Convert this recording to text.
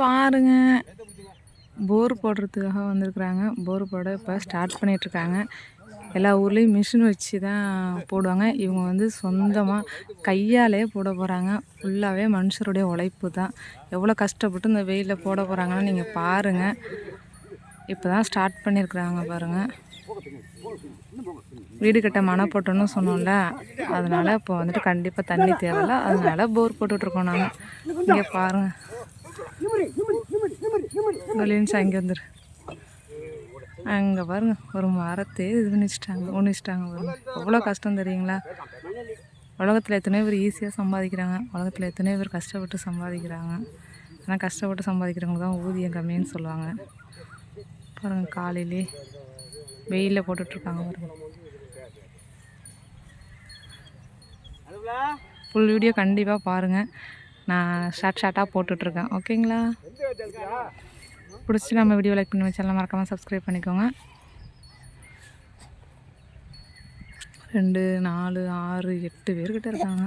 பாருங்க. போர் போடுறதுக்காக வந்திருக்குறாங்க. போர் போட இப்போ ஸ்டார்ட் பண்ணிகிட்ருக்காங்க எல்லா ஊர்லேயும் மிஷின் வச்சு தான் போடுவாங்க. இவங்க வந்து சொந்தமாக கையாலே போட போகிறாங்க ஃபுல்லாகவே மனுஷருடைய உழைப்பு தான் எவ்வளோ கஷ்டப்பட்டு இந்த வெயிலில் போட போகிறாங்கன்னு நீங்கள் பாருங்கள் இப்போ தான் ஸ்டார்ட் பண்ணியிருக்கிறாங்க பாருங்கள் வீடு கட்ட மனை போட்டோன்னு சொன்னோம்ல அதனால் இப்போ வந்துட்டு கண்டிப்பாக தண்ணி தேவையில்ல. அதனால் போர் போட்டுட்ருக்கோம் நாங்கள் இங்கே பாருங்கள் வெளியன்ஸ் அங்கே வந்துரு அங்கே பாருங்க ஒரு மரத்தையே இது பண்ணிச்சிட்டாங்க ஒன்று பாருங்க. எவ்வளோ கஷ்டம் தெரியுங்களா? உலகத்தில் எத்தனையோ பேர் ஈஸியாக சம்பாதிக்கிறாங்க. உலகத்தில் எத்தனையோ பேர் கஷ்டப்பட்டு சம்பாதிக்கிறாங்க. ஆனால் கஷ்டப்பட்டு சம்பாதிக்கிறவங்க தான் ஊதியம் கம்மின்னு சொல்லுவாங்க. பாருங்கள் காலையிலே வெயிலில் போட்டுட்ருக்காங்க பாருங்க. ஃபுல் வீடியோ கண்டிப்பாக பாருங்கள் நான் ஷார்ட் ஷார்ட்டாக போட்டுட்ருக்கேன். ஓகேங்களா பிடிச்சி நம்ம வீடியோ லைக் பண்ணி வச்சாலும் மறக்காமல் சப்ஸ்கிரைப் பண்ணிக்கோங்க. ரெண்டு நாலு ஆறு எட்டு பேர்கிட்ட இருக்காங்க.